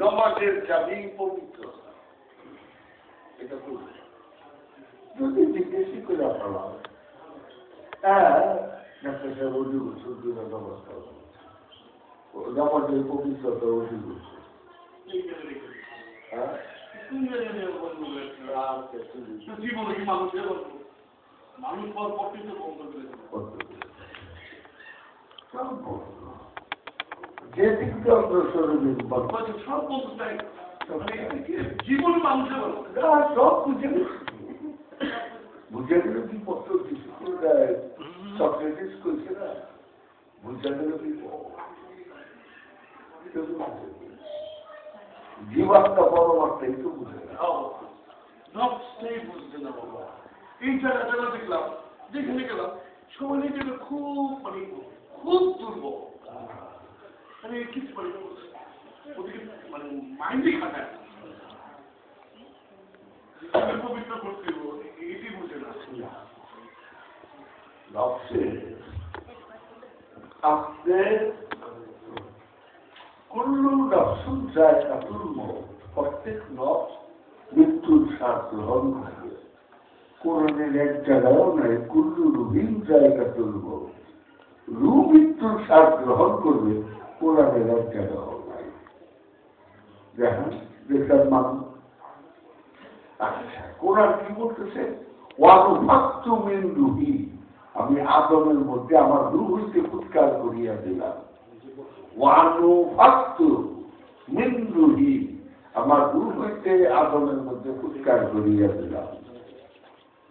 নমাজের এটা করবে যদি জিজ্ঞেস করে হ্যাঁ ডাক্তার সাহেব অজু করছে দুটা নমস্কার নামাজের পবিত্রতা অজু করছে। হ্যাঁ? মানুষ পর পর বন্ধ করে দিল। যে দিকটা অগ্রসর সব তাই মানে কি? মানুষের সব বুঝে গেছে। বুঝে গেলে কিছু সক্রেটিস করছে না বুঝে গেলে কি জীবাত্মা পরমাত্মা এই তো বুঝে গেল নকশাই বুঝতে না বাবা। এই জায়গাটা দেখলাম যেখানে গেলাম সবাই নিজেকে খুব মানে খুব দুর্বল। মানে প্রত্যেক নফস মৃত্যুর স্বাদ গ্রহণ করবে। কোরআনের এক জায়গায়ও নাই, কুল্লু রুবিন কাতুল মত রু মৃত্যুর স্বাদ গ্রহণ করবে। নাই? দেখেন মানুষ আচ্ছা কোরআন কি রুহি। আমি আদমের মধ্যে আমার রু হইতে ফুৎকার করিয়া দিলাম। রুহি। আমার রু হইতে আদমের মধ্যে ফুৎকার করিয়া দিলাম।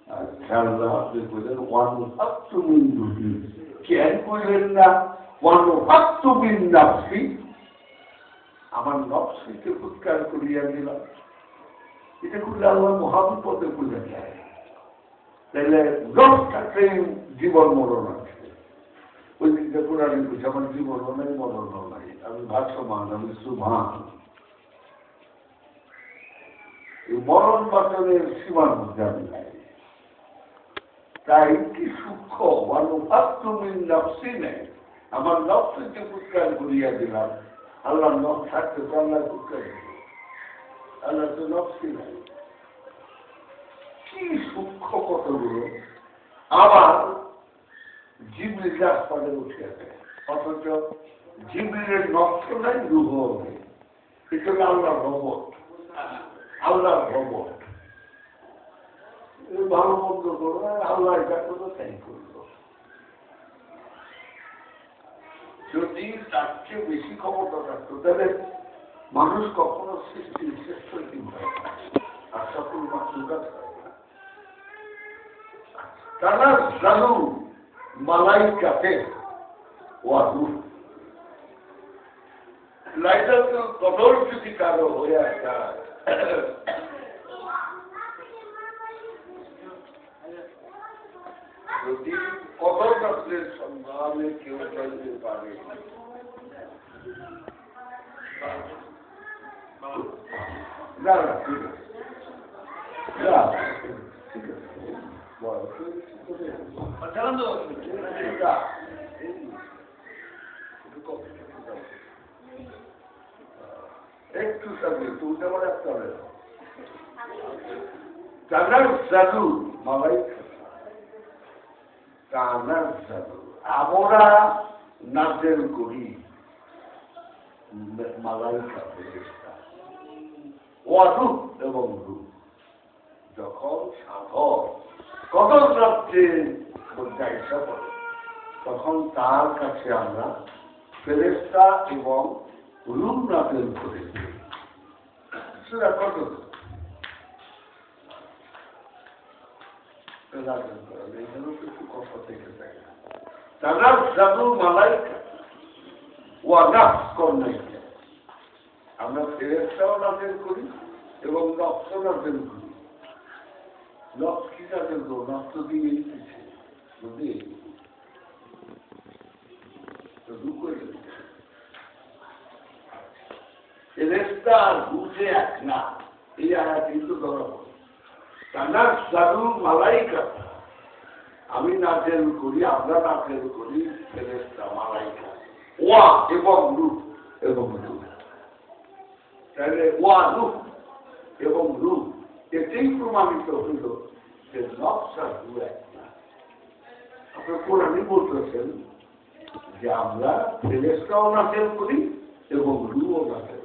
আচ্ছা আল্লাহ আপনি বললেন ওয়ানুফাক্তু মিন রুহি। কেন কইলেন না? আমার হইতে ফুৎকার করিয়া দিলাম। এটা করলে আল্লাহ মহাবিপদে খুলে যায়। তাহলে জীবন মরণ আছে। ওই দিকটা কোরআন বলছে, আমার জীবনও নাই মরণও নাই। আমি ভাসমান, আমি সুভান মরণ বাচনের মধ্যে আমি নাই। তাই কি সূক্ষ্ম? নফসি নেই। আমার নফসকে পুরস্কার করিয়া দিলাম। আল্লাহ থাকতে তো আল্লাহ পুরস্কার আল্লাহ তো নফসি নাই কি সূক্ষ্ম কতগুলো আবার জিবলি আসমানে উঠে আছে অথচ জিবলির নষ্ট নাই রুহ নেই। এটা আল্লাহ রবট আল্লাহ এই ভালো মন্দ করো, আল্লাহ এটা করল তাই করল যদি তার চেয়ে বেশি ক্ষমতা থাকতো তাহলে মানুষ কখনো সৃষ্টির শ্রেষ্ঠ কি হয় আর সকল মাতৃকাজ হয় না। তারা জানু মালাইকাতে ওয়াদু। লাইটাতে কঠোর যদি কারও হয়ে যায় যদি কঠোর রাত্রের সন্ধানে কেউ চাইতে পারে? না না ঠিক। একটু সাথে তুমি যেমন একটা হবে কানার জাদু জাদু আমরা নাজেল করি এবং রূপ যখন সাধক কদর রাত্রে পর্যায়সা পড়ে তখন তার কাছে আমরা ফেরেস্তা এবং রুম নাতেল করে দিই। সেটা কত আমরা করি এবং নকশ নাজেল করি। নকশ কি নাজেল দিয়ে দিচ্ছে বুঝলি। ফেরেস্তা আর বুঝে এক না। এই আয়া কিন্তু ধরা পড়ে। তানার জাদু মালাইকা। আমি নাচেল করি আমরা নাচেল করি ফেরেস্তা মালাইকা। ওয়া এবং রূপ এবং রূপ তাহলে ওয়া রূপ এবং রূপ এতেই প্রমাণিত হইল যে নকশা দু এক না আপনার কোরআনই বলতেছেন যে আমরা ফেরেস্টাও নাচেল করি এবং রুও নাচেল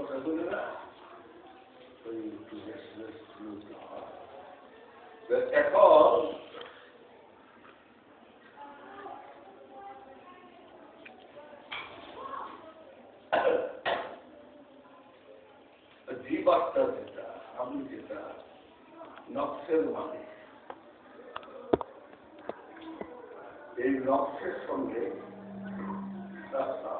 করি কথা না যেটা আমি যেটা নকশের মানে এই নকশের সঙ্গে রাস্তা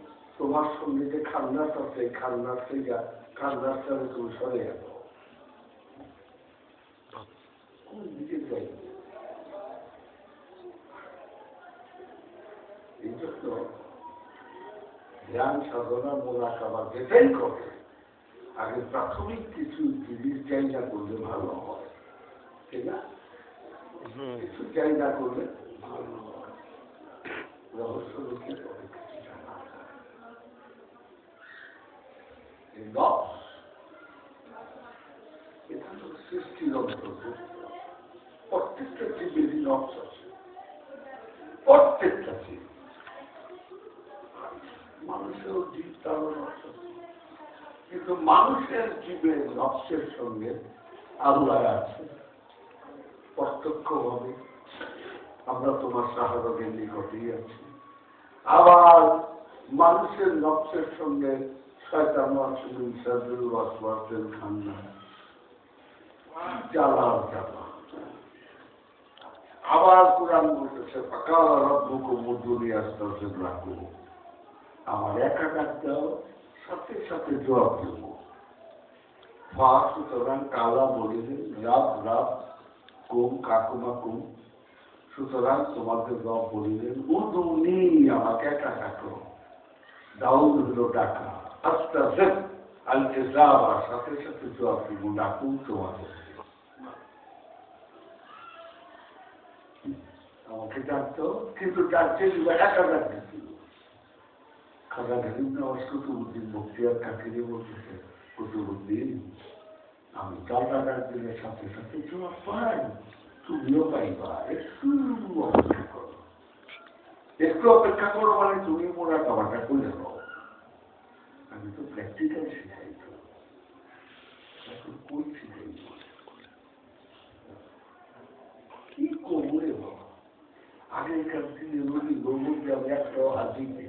তোমার সঙ্গে যে খান্নাস আছে খান্নাস থেকে খান্নাস থেকে তুমি সরে গেল দিকে যাই। এই জন্য ধ্যান সাধনা মোলাকাবা যেটাই করে আগে প্রাথমিক কিছু জিনিস চাহিদা করলে ভালো হয়। ঠিক না? কিছু চাহিদা করলে ভালো হয়। রহস্য দেখে পরে কিছু জানা যায়। নফস, এটা হলো আছে প্রত্যেকটা জীব মানুষের জীব কিন্তু মানুষের জীবের নফসের সঙ্গে আল্লাহ আছে প্রত্যক্ষভাবে আমরা তোমার সাহায্যের নিকটেই আছি আবার মানুষের নকশের সঙ্গে শয়তান আসেন সাজুল ওয়াসওয়াসের খান্না জ্বালার জ্বালা আবার আমার একা ডাক সাথে সাথে জবাব দেব। ফা সুতরাং কালা বলিলেন রাব রাব, কুম, কাকুমা, কুম। সুতরাং তোমাদের রব বলিলেন উদুনি, আমাকে একা ডাকো দাউদ হলো ডাকা। আস্তে আস্তে আল ইজাবা সাথে সাথে জবাব দিব ডাকুন তোমাদের আমাকে ডাকতো, কিন্তু ডাকছে একা ডাক দিচ্ছিল খাজা গরিব নওয়াজ কুতুবুদ্দিন বক্তিয়ার কাকিরে বলতেছে কুতুবুদ্দিন আমি চালটা ডাক দিলে সাথে সাথে জবাব পাই, তুমিও পাইবা। একটু অপেক্ষা করো। একটু অপেক্ষা করো মানে তুমি মোরা খাবারটা করে নাও আমি তো প্র্যাকটিক্যাল শিখাই তো এখন কই শিখাই কি